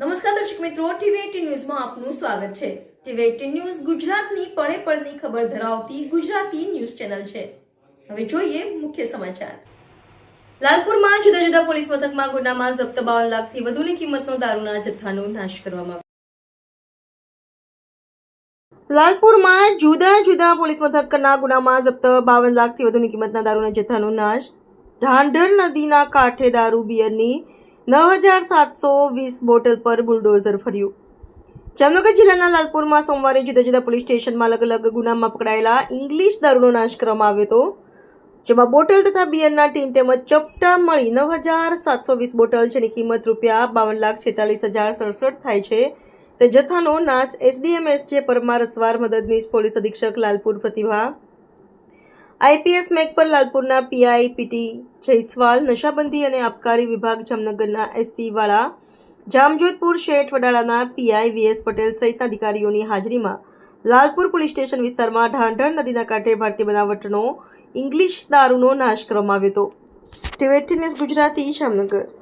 નમસ્કાર દર્શક મિત્રો ટીવી ન્યૂઝમાં આપનું સ્વાગત છે. ટીવી ન્યૂઝ ગુજરાતની પળે પળની ખબર ધરાવતી ગુજરાતી ન્યૂઝ ચેનલ છે. હવે જોઈએ મુખ્ય સમાચાર. લાલપુરમાં જુદા જુદા પોલીસ મથકમાં ગુનામાં જપ્ત બાવન લાખથી વધુની કિંમતનો દારૂના જથ્થાનો નાશ કરવામાં લાલપુરમાં જુદા જુદા પોલીસ મથકના ગુનામાં જપ્ત બાવન લાખથી વધુની કિંમતના દારૂના જથ્થાનો નાશ. ઢાંઢર નદીના કાંઠે દારૂ, બિયરની નવ હજાર સાતસો વીસ બોટલ પર બુલડોઝર ફર્યું. જામનગર જિલ્લાના લાલપુરમાં સોમવારે જુદા જુદા પોલીસ સ્ટેશનમાં અલગ અલગ ગુનામાં પકડાયેલા ઇંગ્લિશ દારૂનો નાશ કરવામાં આવ્યો હતો, જેમાં બોટલ તથા બિયરના ટીન તેમજ ચપટા મળી નવ હજાર સાતસો વીસ બોટલ, જેની કિંમત રૂપિયા બાવન લાખ છેતાલીસ હજાર સડસઠ થાય છે. તે જથ્થાનો નાશ એસડીએમએસ જે પરમાર અસવાર મદદનીશ પોલીસ અધિક્ષક લાલપુર પ્રતિભા આઈપીએસ મેઘપર લાલપુરના પીઆઈ પીટી જયસ્વાલ, નશાબંધી અને આબકારી વિભાગ જામનગરના એસસીવાળા જામજોધપુર શેઠ વડાળાના પીઆઈ વીએસ પટેલ સહિતના અધિકારીઓની હાજરીમાં લાલપુર પોલીસ સ્ટેશન વિસ્તારમાં ઢાંઢણ નદીના કાંઠે ભારતીય બનાવટનો ઇંગ્લિશ દારૂનો નાશ કરવામાં આવ્યો હતો. ટીવેટી ન્યૂઝ ગુજરાતી જામનગર.